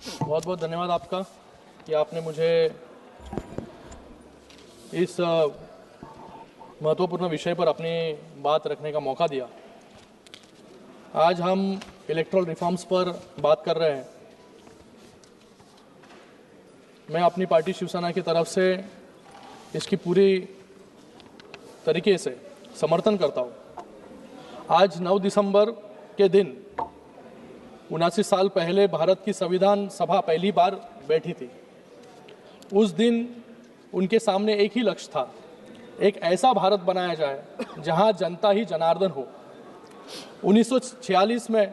बहुत बहुत धन्यवाद आपका कि आपने मुझे इस महत्वपूर्ण विषय पर अपनी बात रखने का मौका दिया। आज हम इलेक्ट्रल रिफॉर्म्स पर बात कर रहे हैं। मैं अपनी पार्टी शिवसेना की तरफ़ से इसकी पूरी तरीके से समर्थन करता हूँ। आज 9 दिसंबर के दिन उनासी साल पहले भारत की संविधान सभा पहली बार बैठी थी। उस दिन उनके सामने एक ही लक्ष्य था, एक ऐसा भारत बनाया जाए जहाँ जनता ही जनार्दन हो। 1946 में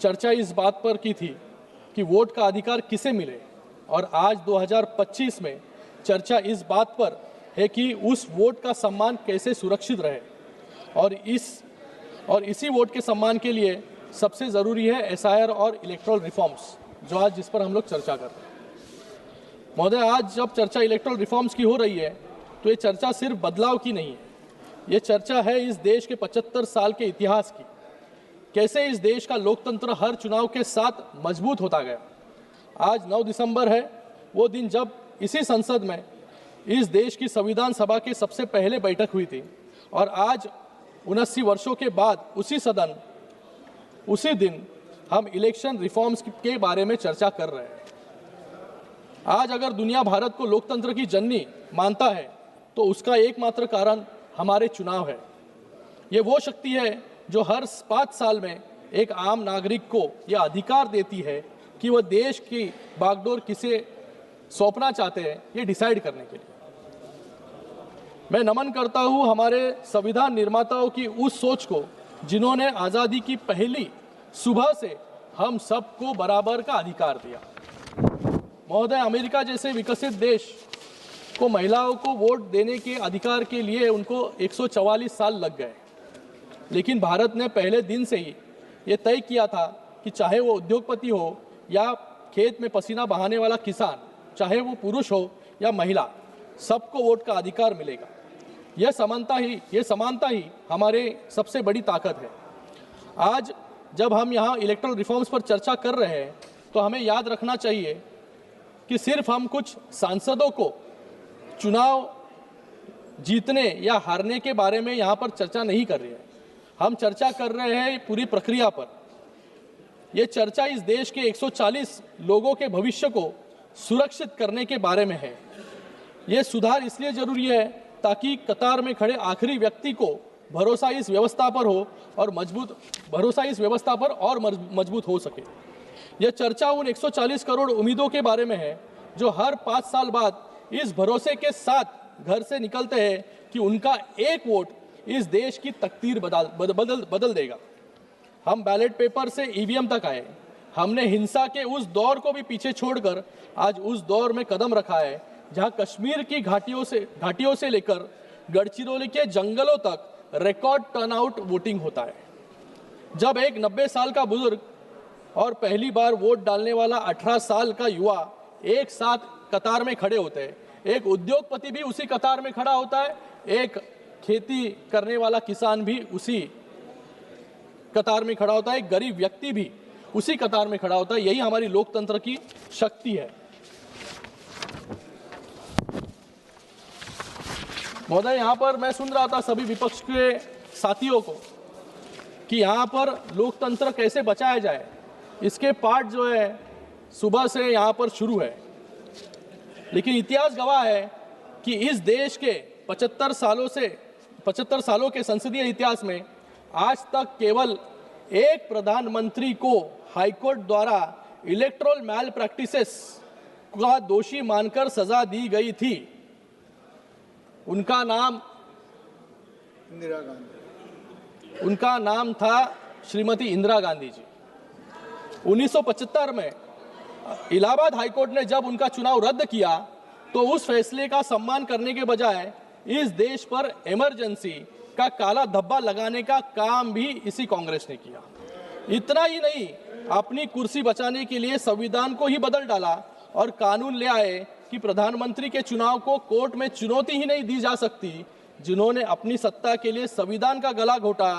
चर्चा इस बात पर की थी कि वोट का अधिकार किसे मिले, और आज 2025 में चर्चा इस बात पर है कि उस वोट का सम्मान कैसे सुरक्षित रहे, और इस, और इसी वोट के सम्मान के लिए सबसे ज़रूरी है एसआईआर और इलेक्ट्रल रिफॉर्म्स जो आज जिस पर हम लोग चर्चा कर रहे हैं। महोदय, आज जब चर्चा इलेक्ट्रल रिफॉर्म्स की हो रही है तो ये चर्चा सिर्फ़ बदलाव की नहीं है। ये चर्चा है इस देश के 75 साल के इतिहास की। कैसे इस देश का लोकतंत्र हर चुनाव के साथ मज़बूत होता गया? आज 9 दिसंबर है, वो दिन जब इसी संसद में इस देश की संविधान सभा के सबसे पहले बैठक हुई थी, और आज उनस्सी वर्षों के बाद उसी सदन उसी दिन हम इलेक्शन रिफॉर्म्स के बारे में चर्चा कर रहे हैं। आज अगर दुनिया भारत को लोकतंत्र की जननी मानता है तो उसका एकमात्र कारण हमारे चुनाव है। ये वो शक्ति है जो हर पाँच साल में एक आम नागरिक को यह अधिकार देती है कि वह देश की बागडोर किसे सौंपना चाहते हैं, ये डिसाइड करने के लिए। मैं नमन करता हूँ हमारे संविधान निर्माताओं की उस सोच को जिन्होंने आज़ादी की पहली सुबह से हम सबको बराबर का अधिकार दिया। महोदय, अमेरिका जैसे विकसित देश को महिलाओं को वोट देने के अधिकार के लिए उनको 144 साल लग गए। लेकिन भारत ने पहले दिन से ही ये तय किया था कि चाहे वो उद्योगपति हो या खेत में पसीना बहाने वाला किसान, चाहे वो पुरुष हो या महिला, सबको वोट का अधिकार मिलेगा। यह समानता ही ये समानता ही हमारे सबसे बड़ी ताकत है। आज जब हम यहाँ इलेक्ट्रल रिफॉर्म्स पर चर्चा कर रहे हैं तो हमें याद रखना चाहिए कि सिर्फ़ हम कुछ सांसदों को चुनाव जीतने या हारने के बारे में यहाँ पर चर्चा नहीं कर रहे हैं। हम चर्चा कर रहे हैं पूरी प्रक्रिया पर। यह चर्चा इस देश के 140 लोगों के भविष्य को सुरक्षित करने के बारे में है। ये सुधार इसलिए ज़रूरी है ताकि कतार में खड़े आखिरी व्यक्ति को भरोसा इस व्यवस्था पर हो और मज़बूत, भरोसा इस व्यवस्था पर और मज़बूत हो सके। यह चर्चा उन 140 करोड़ उम्मीदों के बारे में है, जो हर पाँच साल बाद इस भरोसे के साथ घर से निकलते हैं कि उनका एक वोट इस देश की तकदीर बदल बदल बदल देगा। हम बैलेट पेपर से ईवीएम तक आए। हमने हिंसा के उस दौर को भी पीछे छोड़कर आज उस दौर में कदम रखा है जहाँ कश्मीर की घाटियों से घाटियों से लेकर गढ़चिरौली के जंगलों तक रिकॉर्ड टर्नआउट वोटिंग होता है। जब एक 90 साल का बुज़ुर्ग और पहली बार वोट डालने वाला 18 साल का युवा एक साथ कतार में खड़े होते हैं। एक उद्योगपति भी उसी कतार में खड़ा होता है, एक खेती करने वाला किसान भी उसी कतार में खड़ा होता है, एक गरीब व्यक्ति भी उसी कतार में खड़ा होता है। यही हमारी लोकतंत्र की शक्ति है। महोदय यहाँ पर मैं सुन रहा था सभी विपक्ष के साथियों को कि यहाँ पर लोकतंत्र कैसे बचाया जाए। इसके पाठ जो है, सुबह से यहाँ पर शुरू है। लेकिन इतिहास गवाह है कि इस देश के 75 सालों से 75 सालों के संसदीय इतिहास में आज तक केवल एक प्रधानमंत्री को हाईकोर्ट द्वारा इलेक्ट्रोल मैल प्रैक्टिसेस का दोषी मानकर सजा दी गई थी। उनका नाम इंदिरा गांधी। उनका नाम था श्रीमती इंदिरा गांधी जी। 1975 में इलाहाबाद हाईकोर्ट ने जब उनका चुनाव रद्द किया तो उस फैसले का सम्मान करने के बजाय इस देश पर इमरजेंसी का काला धब्बा लगाने का काम भी इसी कांग्रेस ने किया। इतना ही नहीं अपनी कुर्सी बचाने के लिए संविधान को ही बदल डाला और कानून ले आए कि प्रधानमंत्री के चुनाव को कोर्ट में चुनौती ही नहीं दी जा सकती। जिन्होंने अपनी सत्ता के लिए संविधान का गला घोटा,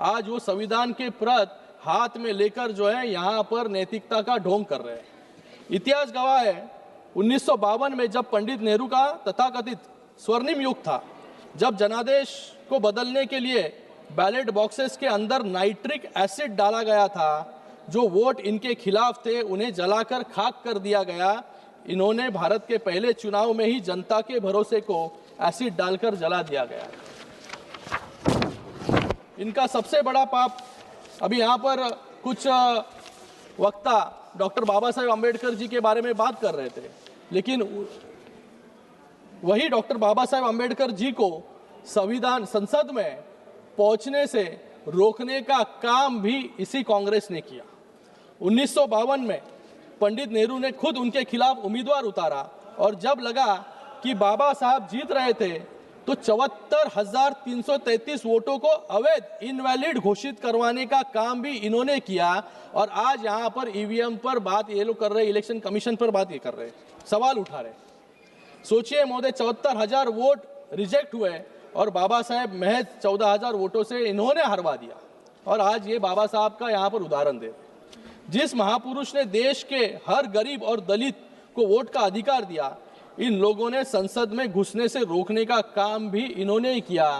आज वो संविधान के प्रत हाथ में लेकर जो है यहाँ पर नैतिकता का ढोंग कर रहे हैं। इतिहास गवाह है, उन्नीस सौ बावन में जब पंडित नेहरू का तथाकथित स्वर्णिम युग था, जब जनादेश को बदलने के लिए बैलेट बॉक्सेस के अंदर नाइट्रिक एसिड डाला गया था, जो वोट इनके खिलाफ थे, उन्हें जलाकर खाक कर दिया गया इन्होंने भारत के पहले चुनाव में ही जनता के भरोसे को एसिड डालकर जला दिया गया। इनका सबसे बड़ा पाप, अभी यहाँ पर कुछ वक्ता डॉक्टर बाबा साहेब अंबेडकर जी के बारे में बात कर रहे थे, लेकिन वही डॉक्टर बाबा साहेब अंबेडकर जी को संविधान, संसद में पहुँचने से रोकने का काम भी इसी कांग्रेस ने किया। उन्नीस सौ बावन में पंडित नेहरू ने खुद उनके खिलाफ उम्मीदवार उतारा और जब लगा कि बाबा साहब जीत रहे थे तो चौहत्तर हज़ार तीन सौ तैतीस वोटों को अवैध, इनवैलिड घोषित करवाने का काम भी इन्होंने किया और आज यहाँ पर ईवीएम पर बात ये लोग कर रहे इलेक्शन कमीशन पर बात ये कर रहे सवाल उठा रहे सोचिए महोदय, चौहत्तर हज़ार वोट रिजेक्ट हुए और बाबा साहेब महज चौदह हज़ार वोटों से इन्होंने हरवा दिया। और आज ये बाबा साहब का यहाँ पर उदाहरण दे रहे। जिस महापुरुष ने देश के हर गरीब और दलित को वोट का अधिकार दिया, इन लोगों ने संसद में घुसने से रोकने का काम भी इन्होंने ही किया।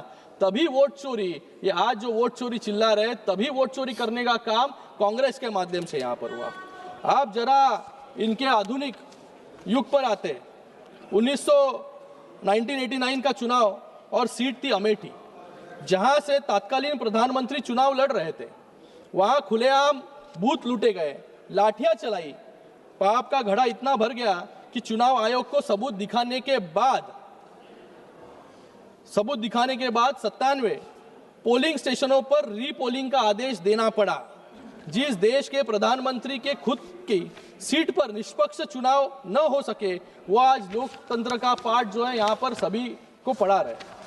तभी वोट चोरी, ये आज जो वोट चोरी चिल्ला रहे तभी वोट चोरी करने का काम कांग्रेस के माध्यम से यहाँ पर हुआ। आप जरा इनके आधुनिक युग पर आते। 1900 1989 का चुनाव और सीट थी अमेठी, जहाँ से तत्कालीन प्रधानमंत्री चुनाव लड़ रहे थे। वहाँ खुलेआम बूथ लूटे गए, लाठियाँ चलाई। पाप का घड़ा इतना भर गया कि चुनाव आयोग को सबूत दिखाने के बाद, सबूत दिखाने के बाद सत्तानवे पोलिंग स्टेशनों पर रीपोलिंग का आदेश देना पड़ा। जिस देश के प्रधानमंत्री के खुद की सीट पर निष्पक्ष चुनाव न हो सके, वो आज लोकतंत्र का पाठ जो है यहाँ पर सभी को पढ़ा रहे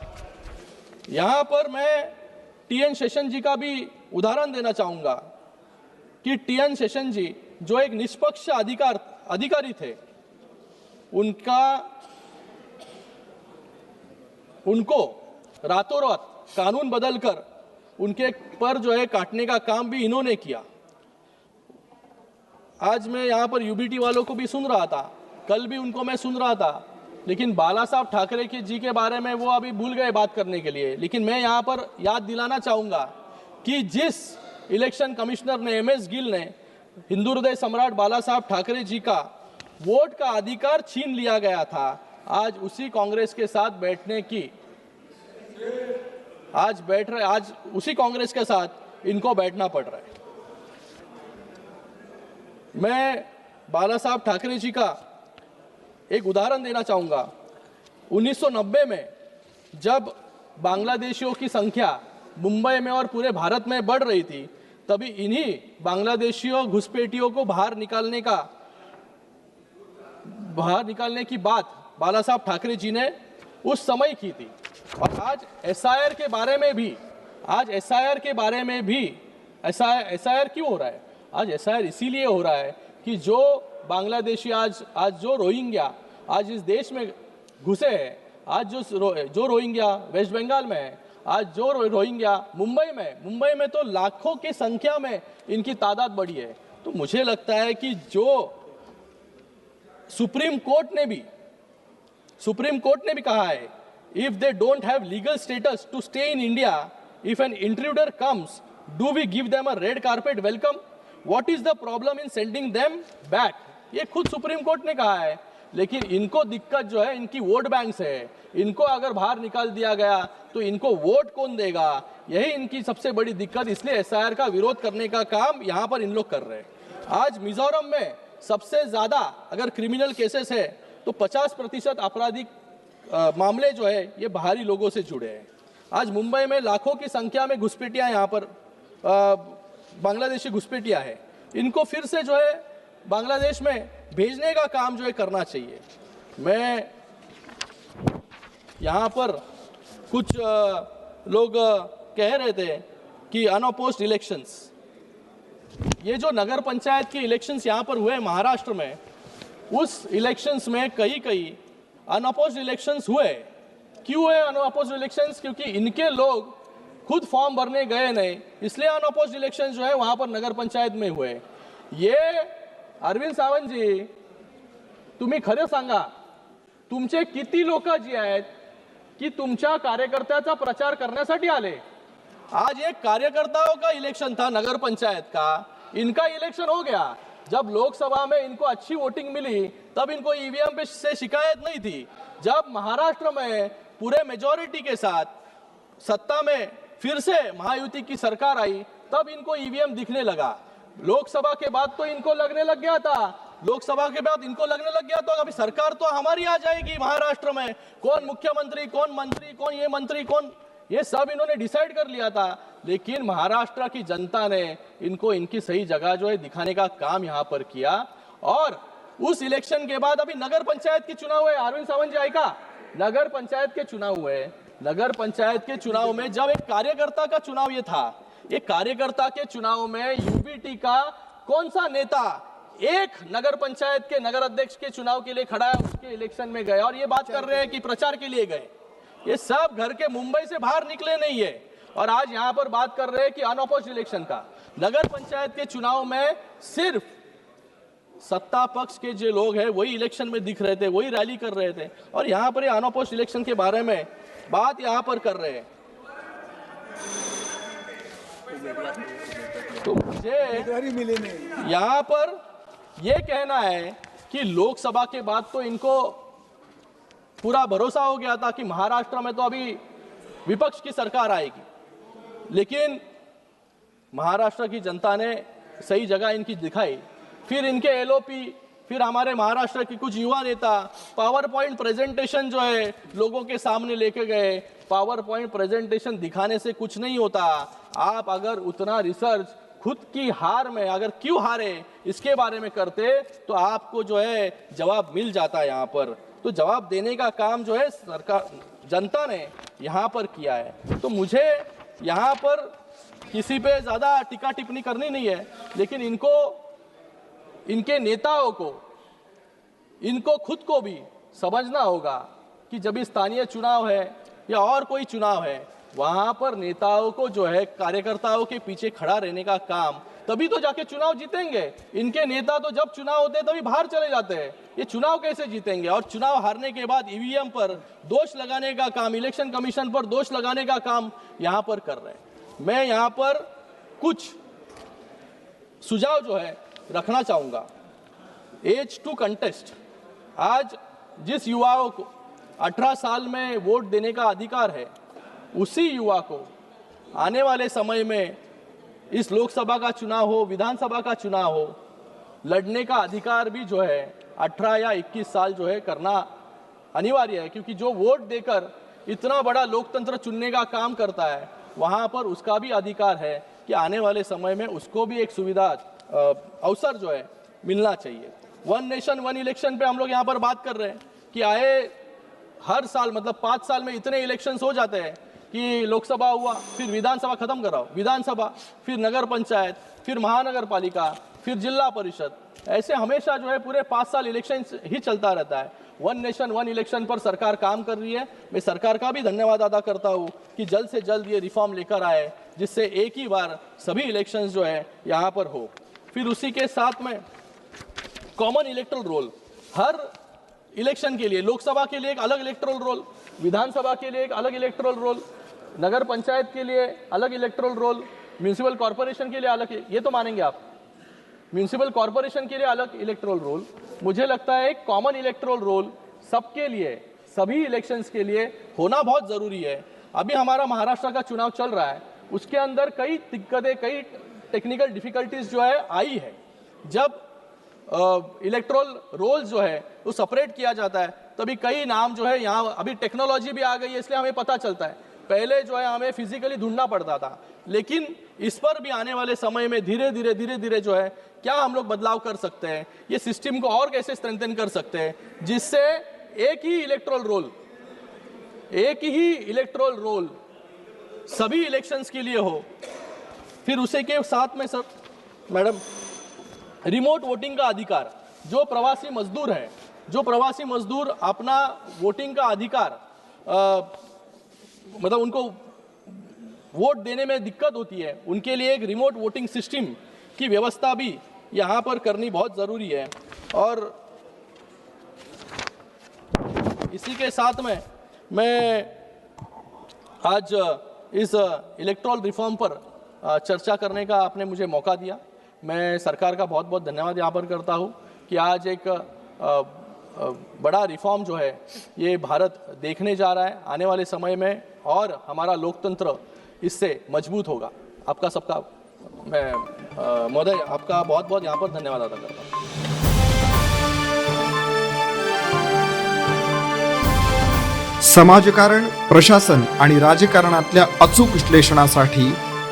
यहाँ पर मैं टीएन शेषन जी का भी उदाहरण देना चाहूँगा। कि टीएन शेषन जी जो एक निष्पक्ष अधिकार, अधिकारी थे, उनका, उनको रातों रात कानून बदलकर उनके पर जो है काटने का काम भी इन्होंने किया। आज मैं यहाँ पर यूबीटी वालों को भी सुन रहा था, कल भी उनको मैं सुन रहा था, लेकिन बाला साहब ठाकरे के जी के बारे में वो अभी भूल गए बात करने के लिए। लेकिन मैं यहाँ पर याद दिलाना चाहूँगा कि जिस इलेक्शन कमिश्नर ने एम एस गिल ने हिंदू हृदय सम्राट बाला साहब ठाकरे जी का वोट का अधिकार छीन लिया गया था। आज उसी कांग्रेस के साथ बैठने की आज बैठ रहे, आज उसी कांग्रेस के साथ इनको बैठना पड़ रहा है। मैं बाला साहब ठाकरे जी का एक उदाहरण देना चाहूँगा। 1990 में जब बांग्लादेशियों की संख्या मुंबई में और पूरे भारत में बढ़ रही थी तभी इन्हीं बांग्लादेशियों घुसपैठियों को बाहर निकालने का बाहर निकालने की बात बाला साहब ठाकरे जी ने उस समय की थी। और आज एसआईआर के बारे में भी आज एसआईआर के बारे में भी ऐसा एसआईआर क्यों हो रहा है? आज एसआईआर इसीलिए हो रहा है कि जो बांग्लादेशी आज आज जो रोहिंग्या आज इस देश में घुसे हैं आज जो रो, जो रोहिंग्या वेस्ट बंगाल में है आज जो रोहिंग्या मुंबई में मुंबई में तो लाखों की संख्या में इनकी तादाद बढ़ी है। तो मुझे लगता है कि जो सुप्रीम कोर्ट ने भी, सुप्रीम कोर्ट ने भी कहा है if they don't have legal status to stay in India if an intruder comes do we give them a red carpet welcome what is the problem in sending them back ये खुद supreme court ने कहा है। लेकिन इनको दिक्कत जो है, इनकी वोट बैंक से है। इनको अगर बाहर निकाल दिया गया तो इनको वोट कौन देगा? यही इनकी सबसे बड़ी दिक्कत। इसलिए एसआईआर का विरोध करने का काम यहाँ पर इन लोग कर रहे हैं। आज मिजोरम में सबसे ज़्यादा अगर क्रिमिनल केसेस है तो 50 प्रतिशत आपराधिक मामले जो है, ये बाहरी लोगों से जुड़े हैं। आज मुंबई में लाखों की संख्या में घुसपैठियाँ यहाँ पर बांग्लादेशी घुसपैठियाँ है। इनको फिर से जो है, बांग्लादेश में भेजने का काम जो है करना चाहिए। मैं यहाँ पर कुछ लोग कह रहे थे कि अनअपोज्ड इलेक्शंस ये जो नगर पंचायत के इलेक्शंस यहाँ पर हुए महाराष्ट्र में, उस इलेक्शंस में कई कई अनअपोज्ड इलेक्शंस हुए। क्यों हुए अनअपोज्ड इलेक्शंस क्योंकि इनके लोग खुद फॉर्म भरने गए नहीं, इसलिए अनअपोज्ड इलेक्शन जो है वहाँ पर नगर पंचायत में हुए। ये अरविंद सावंत जी, तुम्ही खरं सांगा, तुमचे किती लोक जी आहेत, की तुमच्या कार्यकर्त्याचा प्रचार करण्यासाठी आले? आज एक कार्यकर्ताओं का इलेक्शन था, नगर पंचायत का? इनका इलेक्शन हो गया। जब लोकसभा में इनको अच्छी वोटिंग मिली, तब इनको ईवीएम पे से शिकायत नहीं थी। जब महाराष्ट्र में पूरे मेजोरिटी के साथ सत्ता में फिर से महायुति की सरकार आई, तब इनको ईवीएम दिखने लगा। लोकसभा के बाद तो इनको लगने लग गया था। लोकसभा के बाद इनको लगने लग गया तो अभी सरकार तो हमारी आ जाएगी महाराष्ट्र में। कौन मुख्यमंत्री, कौन मंत्री, कौन ये मंत्री, कौन ये सब इन्होंने डिसाइड कर लिया था। लेकिन महाराष्ट्र की जनता ने इनको इनकी सही जगह जो है दिखाने का काम यहाँ पर किया। और उस इलेक्शन के बाद अभी नगर पंचायत के चुनाव हुए अरविंद सावंत जी आएगा नगर पंचायत के चुनाव हुए नगर पंचायत के चुनाव में जब एक कार्यकर्ता का चुनाव ये था ये कार्यकर्ता के चुनाव में यूबीटी का कौन सा नेता एक नगर पंचायत के नगर अध्यक्ष के चुनाव के लिए खड़ा है, उसके इलेक्शन में गए और ये बात कर रहे हैं कि प्रचार के लिए गए। ये सब घर के मुंबई से बाहर निकले नहीं है। और आज यहाँ पर बात कर रहे हैं कि अनअपोज इलेक्शन का। नगर पंचायत के चुनाव में सिर्फ़ सत्ता पक्ष के जो लोग हैं, वही इलेक्शन में दिख रहे थे, वही रैली कर रहे थे। और यहाँ पर ये अनअपोज इलेक्शन के बारे में बात यहाँ पर कर रहे हैं। तो मुझे यहाँ पर यह कहना है कि लोकसभा के बाद तो इनको पूरा भरोसा हो गया था कि महाराष्ट्र में तो अभी विपक्ष की सरकार आएगी। लेकिन महाराष्ट्र की जनता ने सही जगह इनकी दिखाई। फिर इनके एलओपी फिर हमारे महाराष्ट्र के कुछ युवा नेता पावर पॉइंट प्रेजेंटेशन जो है, लोगों के सामने लेके गए। पावर पॉइंट प्रेजेंटेशन दिखाने से कुछ नहीं होता। आप अगर उतना रिसर्च खुद की हार में, अगर क्यों हारे, इसके बारे में करते तो आपको जो है, जवाब मिल जाता है यहाँ पर। तो जवाब देने का काम जो है, सरकार, जनता ने यहाँ पर किया है। तो मुझे यहाँ पर किसी पे ज़्यादा टिका टिप्पणी करनी नहीं है, लेकिन इनको, इनके नेताओं को इनको खुद को भी समझना होगा कि जब स्थानीय चुनाव है या और कोई चुनाव है, वहाँ पर नेताओं को जो है, कार्यकर्ताओं के पीछे खड़ा रहने का काम, तभी तो जाके चुनाव जीतेंगे। इनके नेता तो जब चुनाव होते हैं तभी बाहर चले जाते हैं। ये चुनाव कैसे जीतेंगे? और चुनाव हारने के बाद ईवीएम पर दोष लगाने का काम, इलेक्शन कमीशन पर दोष लगाने का काम यहाँ पर कर रहे हैं। मैं यहाँ पर कुछ सुझाव जो है रखना चाहूँगा। एज टू कंटेस्ट आज जिस युवाओं को 18 साल में वोट देने का अधिकार है, उसी युवा को आने वाले समय में इस लोकसभा का चुनाव हो, विधानसभा का चुनाव हो, लड़ने का अधिकार भी जो है 18 या 21 साल जो है करना अनिवार्य है, क्योंकि जो वोट देकर इतना बड़ा लोकतंत्र चुनने का काम करता है, वहाँ पर उसका भी अधिकार है कि आने वाले समय में उसको भी एक सुविधा अवसर जो है, मिलना चाहिए। वन नेशन वन इलेक्शन पे हम लोग यहाँ पर बात कर रहे हैं कि आए हर साल मतलब पाँच साल में इतने इलेक्शन हो जाते हैं कि लोकसभा हुआ, फिर विधानसभा खत्म कराओ। विधानसभा, फिर नगर पंचायत, फिर महानगर पालिका फिर जिला परिषद। ऐसे हमेशा जो है पूरे पाँच साल इलेक्शन ही चलता रहता है। वन नेशन वन इलेक्शन पर सरकार काम कर रही है। मैं सरकार का भी धन्यवाद अदा करता हूँ कि जल्द से जल्द ये रिफॉर्म लेकर आए, जिससे एक ही बार सभी इलेक्शंस जो है यहाँ पर हो। फिर उसी के साथ में कॉमन इलेक्ट्रल रोल हर इलेक्शन के लिए, लोकसभा के लिए एक अलग इलेक्ट्रल रोल विधानसभा के लिए एक अलग इलेक्ट्रल रोल नगर पंचायत के लिए अलग इलेक्ट्रल रोल म्यूनिसिपल कॉरपोरेशन के लिए अलग, ये तो मानेंगे आप। म्यूनिसिपल कॉरपोरेशन के लिए अलग इलेक्ट्रल रोल मुझे लगता है एक कॉमन इलेक्ट्रल रोल सबके लिए, सभी इलेक्शंस के लिए होना बहुत ज़रूरी है। अभी हमारा महाराष्ट्र का चुनाव चल रहा है, उसके अंदर कई दिक्कतें, कई टेक्निकल डिफिकल्टीज जो है, आई है। जब इलेक्ट्रोल रोल जो है, वो सेपरेट किया जाता है। तभी कई नाम जो है यहाँ, अभी टेक्नोलॉजी भी आ गई है, इसलिए हमें पता चलता है। पहले जो है हमें फिजिकली ढूंढना पड़ता था, लेकिन इस पर भी आने वाले समय में धीरे धीरे धीरे धीरे जो है, क्या हम लोग बदलाव कर सकते हैं, ये सिस्टम को और कैसे स्ट्रेंथन कर सकते हैं, जिससे एक ही इलेक्ट्रोल रोल एक ही इलेक्ट्रोल रोल सभी इलेक्शंस के लिए हो, फिर उसे के साथ में सर मैडम रिमोट वोटिंग का अधिकार। जो प्रवासी मजदूर है जो प्रवासी मजदूर अपना वोटिंग का अधिकार अ, मतलब उनको वोट देने में दिक्कत होती है उनके लिए एक रिमोट वोटिंग सिस्टम की व्यवस्था भी यहाँ पर करनी बहुत ज़रूरी है। और इसी के साथ में मैं आज इस इलेक्ट्रॉल रिफॉर्म पर चर्चा करने का आपने मुझे मौका दिया। मैं सरकार का बहुत बहुत धन्यवाद यहाँ पर करता हूँ कि आज एक बड़ा रिफॉर्म जो है, ये भारत देखने जा रहा है। आने वाले समय में और हमारा लोकतंत्र इससे मज़बूत होगा। आपका सबका, मैं महोदय, आपका बहुत बहुत यहाँ पर धन्यवाद अदा करता हूँ। समाजकारण, प्रशासन आणि राजकारणातल्या अचूक विश्लेषणासाठी